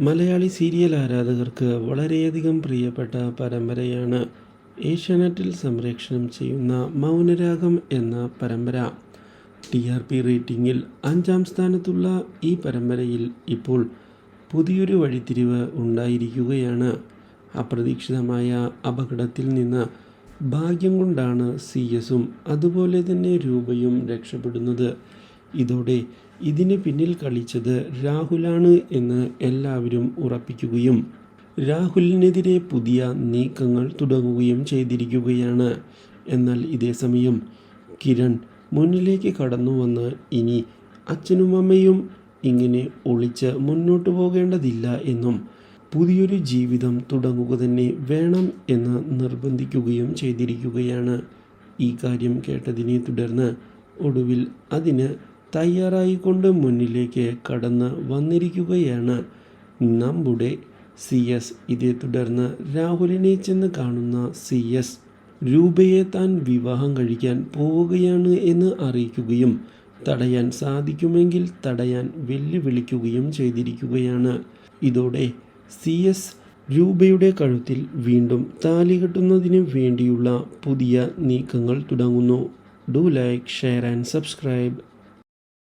Malayali serial ആരാധകർക്ക് വളരെയധികം പ്രിയപ്പെട്ട പരമ്പരയാണ് ഏഷ്യാനെറ്റിൽ സംപ്രേക്ഷണം ചെയ്യുന്ന മൗനരാഗം എന്ന പരമ്പര. ടി ആർ പി റേറ്റിംഗിൽ അഞ്ചാം സ്ഥാനത്തുള്ള ഈ പരമ്പരയിൽ ഇപ്പോൾ പുതിയൊരു വഴിത്തിരിവ് ഉണ്ടായിരിക്കുകയാണ്. അപ്രതീക്ഷിതമായ അപകടത്തിൽ നിന്ന് ഭാഗ്യം കൊണ്ടാണ് സി എസും അതുപോലെ തന്നെ രൂപയും രക്ഷപ്പെടുന്നത്. ഇതോടെ ഇതിന് പിന്നിൽ കളിച്ചത് രാഹുലാണ് എന്ന് എല്ലാവരും ഉറപ്പിക്കുകയും രാഹുലിനെതിരെ പുതിയ നീക്കങ്ങൾ തുടങ്ങുകയും ചെയ്തിരിക്കുകയാണ്. എന്നാൽ ഇതേ സമയം കിരൺ മുന്നിലേക്ക് കടന്നു വന്ന് ഇനി അച്ഛനും അമ്മയും ഇങ്ങനെ ഒളിച്ച് മുന്നോട്ട് പോകേണ്ടതില്ല എന്നും പുതിയൊരു ജീവിതം തുടങ്ങുക തന്നെ വേണം എന്ന് നിർബന്ധിക്കുകയും ചെയ്തിരിക്കുകയാണ്. ഈ കാര്യം കേട്ടതിനെ തുടർന്ന് ഒടുവിൽ അതിന് തയ്യാറായിക്കൊണ്ട് മുന്നിലേക്ക് കടന്ന് വന്നിരിക്കുകയാണ്. നമ്മുടെ സി എസ്. ഇതേ തുടർന്ന് രാഹുലിനെ ചെന്ന് കാണുന്ന സി എസ്. രൂപയെ താൻ വിവാഹം കഴിക്കാൻ പോവുകയാണ് എന്ന് അറിയിക്കുകയും തടയാൻ സാധിക്കുമെങ്കിൽ തടയാൻ വെല്ലുവിളിക്കുകയും ചെയ്തിരിക്കുകയാണ്. ഇതോടെ സി എസ് രൂപയുടെ കഴുത്തിൽ വീണ്ടും താലി കെട്ടുന്നതിന് വേണ്ടിയുള്ള പുതിയ നീക്കങ്ങൾ തുടങ്ങുന്നു. Do like share and subscribe.